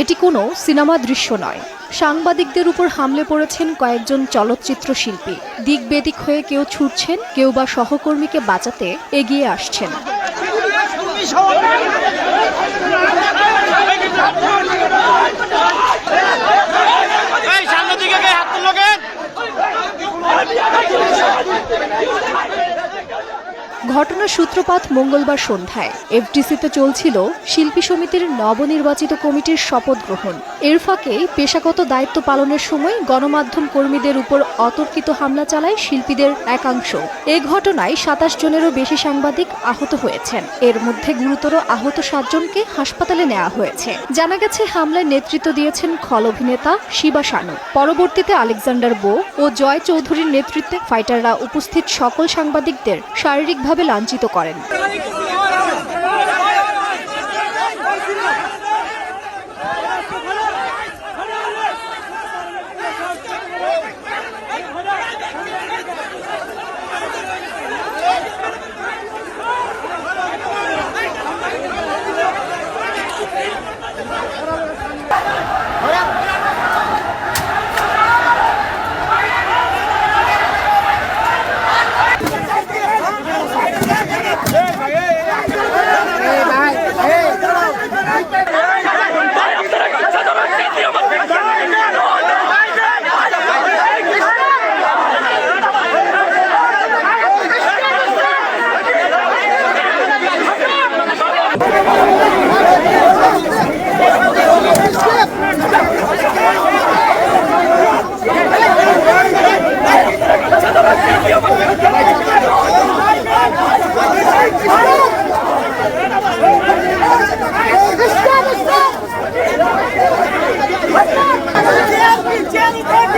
এটি কোনো সিনেমা দৃশ্য নয়। সাংবাদিকদের উপর হামলে পড়েছেন কয়েকজন চলচ্চিত্র শিল্পী। দিক বেদিক হয়ে কেউ ছুটছেন কেউ বা সহকর্মীকে বাঁচাতে এগিয়ে আসছেন এই সামনের দিকে কে হাত তুললো কেন ঘটনার সূত্রপাত মঙ্গলবার সন্ধ্যায়। এফডিসিতে চলছিল শিল্পী সমিতির নবনির্বাচিত কমিটির শপথ গ্রহণ। এর ফাঁকে পেশাগত দায়িত্ব পালনের সময় গণমাধ্যম কর্মীদের উপর অতর্কিত হামলা চালায় শিল্পীদের একাংশ। এ ঘটনায় সাতাশ জনেরও বেশি সাংবাদিক আহত হয়েছেন। এর মধ্যে গুরুতর আহত সাতজনকে হাসপাতালে নেওয়া হয়েছে। জানা গেছে, হামলায় নেতৃত্ব দিয়েছেন খল অভিনেতা শিবা শানু পরবর্তীতে আলেকজান্ডার বো ও জয় চৌধুরীর নেতৃত্বে ফাইটাররা উপস্থিত সকল সাংবাদিকদের শারীরিকভাবে লাঞ্ছিত করেন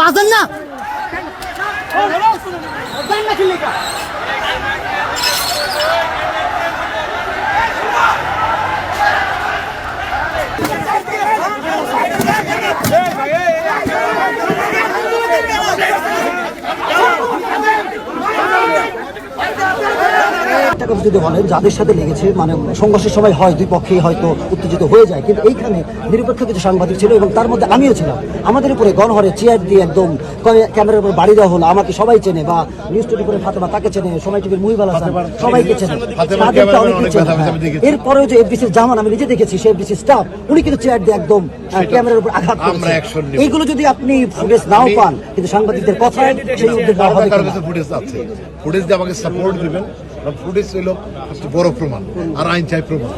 বাজান না। একটা কথা যদি বলেন যাদের সাথে লেগেছে মানে সংঘর্ষের সময় হয় দুই পক্ষেই হয়তো উত্তেজিত হয়ে যায় কিন্তু এইখানে নিরপেক্ষ কিছু সাংবাদিক ছিল এবং তার মধ্যে আমিও ছিলাম। আমাদের উপরে গণহরে চেয়ার দিয়ে একদম ক্যামেরার উপর বাড়ি দেওয়া হলো আমাকে সবাই চেনে বা নিউজ টোয়েন্টি করে ফাতেমা তাকে চেনে সময় টিভির মুহিবাল সবাইকে চেনে। তাদেরকে অনেক চেনে। আমি এরপরেও যে এফডিসির জামান আমি নিজে দেখেছি সে এফডিসির স্টাফ উনি কিন্তু চেয়ার দিয়ে একদম ক্যামেরার উপর আঘাত করেছে। এইগুলো যদি আপনি ফুটেজ নাও পান কিন্তু সাংবাদিকদের কথা সেই উদ্যোগ হবে আছে। ফুটেজ দিয়ে আমাকে সাপোর্ট দিবেন। ফুটেজ ছিল বড় প্রমাণ আর আইন চাই প্রমাণ।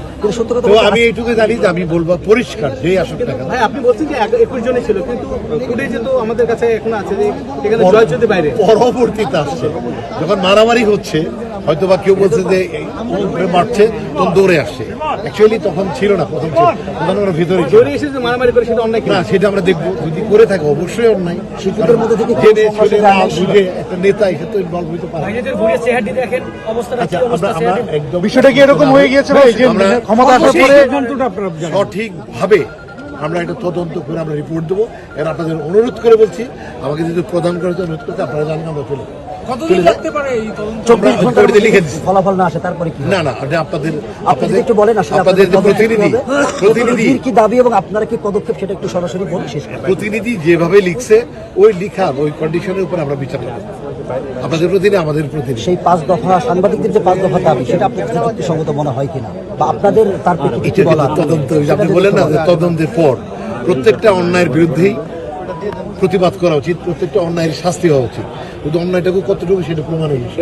তো আমি এইটুকু জানি যে আমি বলব পরিষ্কার যে আসল টাকা ভাই আপনি বলছেন যে একুশ জনই ছিল কিন্তু ফুটেজে তো আমাদের কাছে এখন আছে যে এখানে জয় বাইরে। পরবর্তীতে আসছে। যখন মারামারি হচ্ছে হয়তো বা কেউ বলছে যে এই মারছে তখন দৌড়ে আসছে। অ্যাকচুয়ালি তখন ছিল না প্রথম ছিল। তখন ওরা ভিতরে মারামারি করে সেটা অন্যায় না সেটা আমরা দেখব। যদি করে থাকে অবশ্যই অন্যায়। শিল্পীদের মধ্যে থেকে কেউ জেনে শুনে না বুঝে একটা নেতা এসে তো ইনভলভ হতে পারে আচ্ছা আমরা আমরা বিষয়টা কি এরকম হয়ে গিয়েছে ভাই? যে আমরা ক্ষমতা আসার পরে সঠিকভাবে আমরা একটা তদন্ত করে আমরা রিপোর্ট দেবো। এর আপনাদের অনুরোধ করে বলছি আমাকে যদি প্রদান করে তো অনুরোধ করতে আপনারা জানেন আমরা চলে যাব। চব্বিশ লিখে ফলাফল না আসে তারপরে কি না না এটা আপনাদের আপনি যদি একটু বলেন আসলে আপনাদের প্রতিনিধি প্রতিনিধি। কি দাবি এবং আপনারা কি পদক্ষেপ সেটা একটু সরাসরি বলে শেষ প্রতিনিধি যেভাবে লিখছে ওই লিখার ওই কন্ডিশনের উপর আমরা বিচার করব। আপনাদের প্রতিনিধি আমাদের প্রতিনিধি। সেই পাঁচ দফা সাংবাদিকদের যে পাঁচ দফা দাবি সেটা আপনার কাছে যুক্তিসঙ্গত মনে হয় কিনা? বা আপনাদের তার প্রেক্ষিতে বলা তদন্ত আপনি বলেন না তদন্তের পর প্রত্যেকটা অন্যায়ের বিরুদ্ধেই প্রতিবাদ করা উচিত প্রত্যেকটা অন্যায়ের শাস্তি হওয়া উচিত। কিন্তু অন্যায়টাকে কতটুকু সেটা প্রমাণ বিষয়